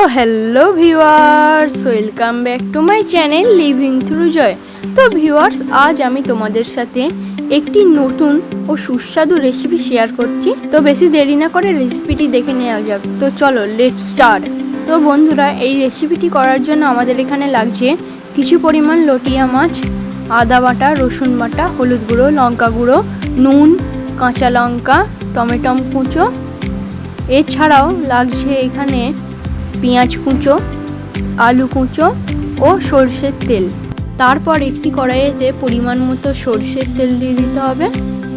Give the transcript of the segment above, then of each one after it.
তো hello viewers welcome back to my channel living through joy তো viewers আজ আমি তোমাদের সাথে একটি নতুন ও সুস্বাদু রেসিপি শেয়ার করছি। তো বেশি দেরি না করে রেসিপিটি দেখে নেওয়া যাক। তো চলো লেট স্টার্ট তো বন্ধুরা, এই রেসিপিটি করার জন্য আমাদের এখানে লাগছে কিছু পরিমাণ লটিয়া মাছ, আদা বাটা, রসুন বাটা, হলুদ গুঁড়ো, লঙ্কা গুঁড়ো, নুন, কাঁচা লঙ্কা, টমেটম কুচো। এছাড়াও লাগছে এখানে পেঁয়াজ কুচো, আলু কুচো ও সর্ষের তেল। তারপর একটি কড়াইয়েতে পরিমাণ মতো সর্ষের তেল দিয়ে দিতে হবে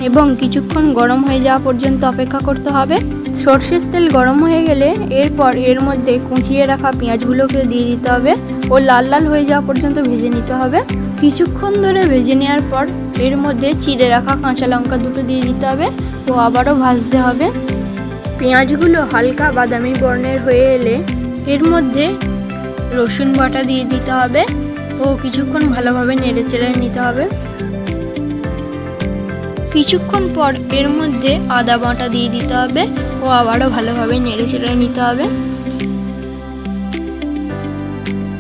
এবং কিছুক্ষণ গরম হয়ে যাওয়া পর্যন্ত অপেক্ষা করতে হবে। সর্ষের তেল গরম হয়ে গেলে এরপর এর মধ্যে কুচিয়ে রাখা পেঁয়াজগুলোকে দিয়ে দিতে হবে ও লাল লাল হয়ে যাওয়া পর্যন্ত ভেজে নিতে হবে। কিছুক্ষণ ধরে ভেজে নেওয়ার পর এর মধ্যে চিড়ে রাখা কাঁচা লঙ্কা দুটো দিয়ে দিতে হবে ও আবারও ভাজতে হবে। পেঁয়াজগুলো হালকা বাদামি বর্ণের হয়ে এলে এর মধ্যে রসুন বাটা দিয়ে দিতে হবে ও কিছুক্ষণ ভালোভাবে নেড়ে চেড়ে নিতে হবে। কিছুক্ষণ পর এর মধ্যে আদা বাটা দিয়ে দিতে হবে ও আবারও ভালোভাবে নেড়ে চেড়ে নিতে হবে।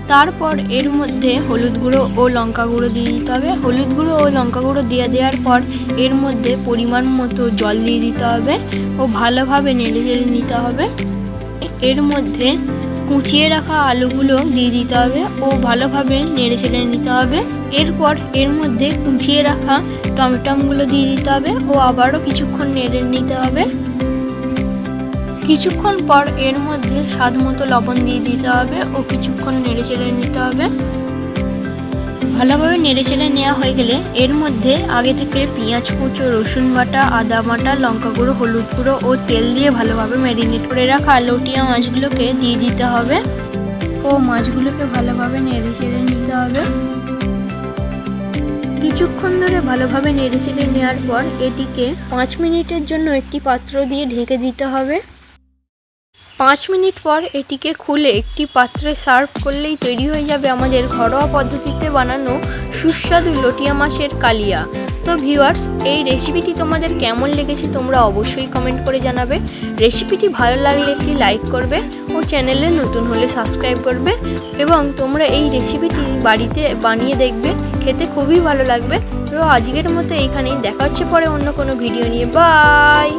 তারপর এর মধ্যে হলুদ গুঁড়ো ও লঙ্কা গুঁড়ো দিয়ে দিতে হবে। হলুদ গুঁড়ো ও লঙ্কা গুঁড়ো দিয়ে দেওয়ার পর এর মধ্যে পরিমাণ মতো জল দিয়ে দিতে হবে ও ভালোভাবে নেড়ে চেড়ে নিতে হবে। এর মধ্যে কুচিয়ে রাখা আলুগুলো দিয়ে দিতে হবে ও ভালোভাবে নেড়ে চেড়ে নিতে হবে। এরপর এর মধ্যে কুচিয়ে রাখা টমেটমগুলো দিয়ে দিতে হবে ও আবারও কিছুক্ষণ নেড়ে নিতে হবে। কিছুক্ষণ পর এর মধ্যে স্বাদ মতো লবণ দিয়ে দিতে হবে ও কিছুক্ষণ নেড়ে চেড়ে নিতে হবে। ভালোভাবে নেড়ে চেড়ে নেওয়া হয়ে গেলে এর মধ্যে আগে থেকে পেঁয়াজ, কুচো, রসুন বাটা, আদা বাটা, লঙ্কা গুঁড়ো, হলুদ গুঁড়ো ও তেল দিয়ে ভালোভাবে ম্যারিনেট করে রাখা লটিয়া মাছগুলোকে দিয়ে দিতে হবে। ও মাছগুলোকে ভালোভাবে নেড়ে চেড়ে নিতে হবে। কিছুক্ষণ ধরে ভালোভাবে নেড়ে চেড়ে নেওয়ার পর এটিকে পাঁচ মিনিটের জন্য একটি পাত্র দিয়ে ঢেকে দিতে হবে। পাঁচ মিনিট পর এটিকে খুলে একটি পাত্রে সার্ভ করলেই তৈরি হয়ে যাবে আমাদের ঘরোয়া পদ্ধতিতে বানানো সুস্বাদু লটিয়া মাছের কালিয়া। তো ভিউয়ার্স, এই রেসিপিটি তোমাদের কেমন লেগেছে তোমরা অবশ্যই কমেন্ট করে জানাবে। রেসিপিটি ভালো লাগলে একটি লাইক করবে ও চ্যানেলে নতুন হলে সাবস্ক্রাইব করবে এবং তোমরা এই রেসিপিটি বাড়িতে বানিয়ে দেখবে, খেতে খুবই ভালো লাগবে। তো আজকের মতো এইখানেই দেখা হচ্ছে পরে অন্য কোনো ভিডিও নিয়ে। বাই!